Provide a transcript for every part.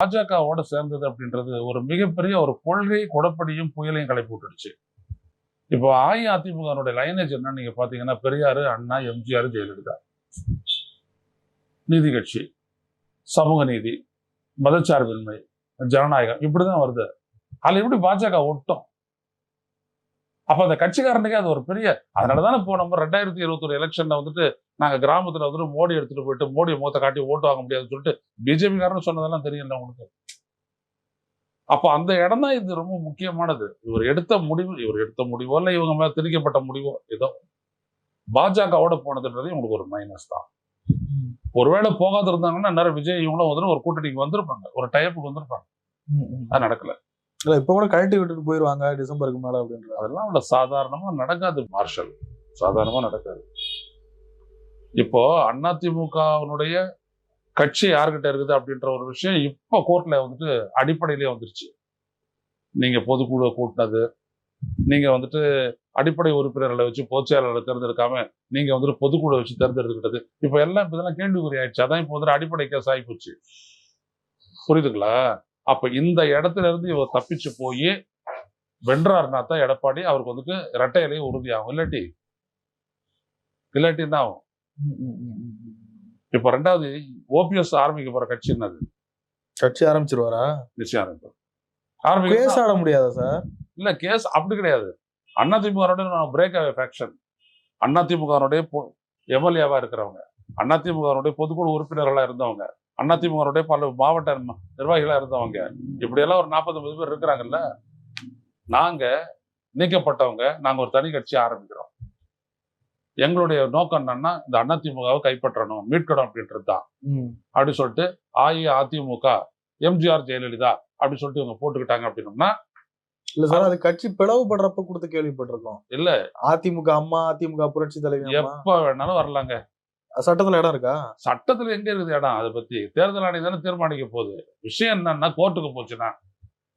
பாஜகவோட சேர்ந்தது அப்படின்றது ஒரு மிகப்பெரிய ஒரு கொள்கை குடப்படியும் புயலையும் களை போட்டுடுச்சு இப்போ அஇஅதிமுகனுடைய லைனேஜ் என்னன்னு நீங்க பாத்தீங்கன்னா பெரியாரு அண்ணா எம்ஜிஆர் ஜெயலலிதா. நீதி கட்சி சமூக நீதி மதச்சார்பின்மை ஜனநாயகம் இப்படிதான் வருது. அதுல எப்படி பாஜக ஒட்டும்? அப்ப அந்த கட்சிக்காரனுக்கே அது ஒரு பெரிய அதனாலதானே இப்போ நம்ம ரெண்டாயிரத்தி இருபத்தொரு எலெக்ஷன்ல வந்துட்டு நாங்க கிராமத்துல வந்துட்டு மோடி எடுத்துட்டு போயிட்டு மோடி முகத்தை காட்டி ஓட்டு வாங்க முடியாதுன்னு சொல்லிட்டு பிஜேபி காரன் சொன்னதெல்லாம் தெரியல உங்களுக்கு. அப்போ அந்த இடம் தான் இது ரொம்ப முக்கியமானது. இவர் எடுத்த முடிவு இவர் எடுத்த முடிவோ இல்லை இவங்க மேல திணிக்கப்பட்ட முடிவோ ஏதோ. பாஜகவோட போனதுன்றது இவங்களுக்கு ஒரு மைனஸ் தான். ஒருவேளை போகாது இருந்தாங்கன்னா நேரம் விஜய் இவங்களும் வந்து ஒரு கூட்டணிக்கு வந்திருப்பாங்க. ஒரு டைப்புக்கு வந்திருப்பாங்க. அது நடக்கல. இல்ல இப்போ கூட கழட்டி விட்டுட்டு போயிடுவாங்க டிசம்பருக்கு மேலே அப்படின்ற. அதெல்லாம் அவ்வளோ சாதாரணமா நடக்காது மார்ஷல். சாதாரணமா நடக்காது. இப்போ அதிமுகவினுடைய கட்சி யார்கிட்ட இருக்குது அப்படின்ற ஒரு விஷயம் இப்போ கோர்ட்ல வந்துட்டு அடிப்படையிலே வந்துருச்சு. நீங்க பொதுக்குழு கூட்டினது நீங்க வந்துட்டு அடிப்படை உறுப்பினர்களை வச்சு பொதுச்செயலாளர்களை தேர்ந்தெடுக்காம நீங்க வந்துட்டு பொதுக்குழுவை வச்சு தேர்ந்தெடுத்துக்கிட்டது. இப்போ எல்லாம் இப்போ இதெல்லாம் கேள்விக்குறி ஆயிடுச்சு. அதான் இப்போ வந்துட்டு அடிப்படை கேஸ் ஆகி போச்சு. புரியுதுங்களா? அப்ப இந்த இடத்துல இருந்து இவர் தப்பிச்சு போய் வென்றாருனா தான் எடப்பாடி அவருக்கு வந்துட்டு இரட்டை இலையை உறுதியாகும். இல்லாட்டி இல்லாட்டி என்ன ஆகும்? இப்ப ரெண்டாவது ஓபிஎஸ் ஆரம்பிக்க போற கட்சி என்னது? கட்சி ஆரம்பிச்சிருவாரா? நிச்சயம் கேஸ் ஆரம்பிக்க ஆட முடியாதா சார்? இல்ல கேஸ் அப்படி கிடையாது. அதிமுக பிரேக் அவே ஃபேக்ஷன் அதிமுகனுடைய எம்எல்ஏவா இருக்கிறவங்க அதிமுகனுடைய பொதுக்குழு உறுப்பினர்களா இருந்தவங்க அதிமுகனுடைய பல மாவட்ட நிர்வாகிகளா இருந்தவங்க. இப்படியெல்லாம் ஒரு நாற்பது பேர் இருக்கிறாங்கல்ல. நாங்க நீக்கப்பட்டவங்க நாங்க ஒரு தனி கட்சி ஆரம்பிக்கிறோம். எங்களுடைய நோக்கம் என்னன்னா இந்த அதிமுகவை கைப்பற்றணும் மீட்கணும் அப்படின்றது தான் ம். அப்படி சொல்லிட்டு அஇஅதிமுக எம்ஜிஆர் ஜெயலலிதா அப்படி சொல்லிட்டு இவங்க போட்டுக்கிட்டாங்க அப்படின்னோம்னா இல்ல சார் அது கட்சி பிளவுபடுறப்ப கொடுத்து கேள்விப்பட்டிருக்கோம். இல்ல. அதிமுக அம்மா அதிமுக புரட்சி தலைவி அம்மா. எப்ப வேணாலும் வரலாங்க. சட்டத்துல இடம் இருக்கா? சட்டத்துல எங்க இருக்குது இடம்? அதை பத்தி தேர்தல் ஆணையம் தானே தீர்மானிக்க போகுது. விஷயம் என்னன்னா கோர்ட்டுக்கு போச்சுன்னா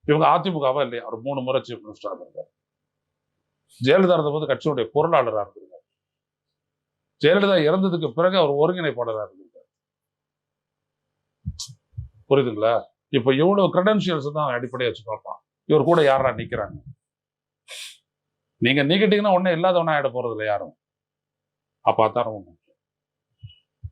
இவங்க அதிமுகவா இல்லையா? ஒரு மூணு முறை சீஃப் மினிஸ்டரா இருந்தார் ஜெயலலிதா இருந்தபோது கட்சியுடைய பொருளாளராக இருந்திருக்கார் ஜெயலலிதா இறந்ததுக்கு பிறகு அவர் ஒருங்கிணைப்பாளராக இருந்திருக்காரு புரியுதுங்களா? இப்ப இவ்வளவு கிரெடென்சியல்ஸ் தான் அடிப்படையை வச்சு பார்ப்பான். இவர் கூட யாரா நிக்கிறாங்க? நீங்க நீக்கிட்டீங்கன்னா ஒண்ணு இல்லாதவனா ஆயிட போறது இல்லை யாரும். அப்ப அதான் ரொம்ப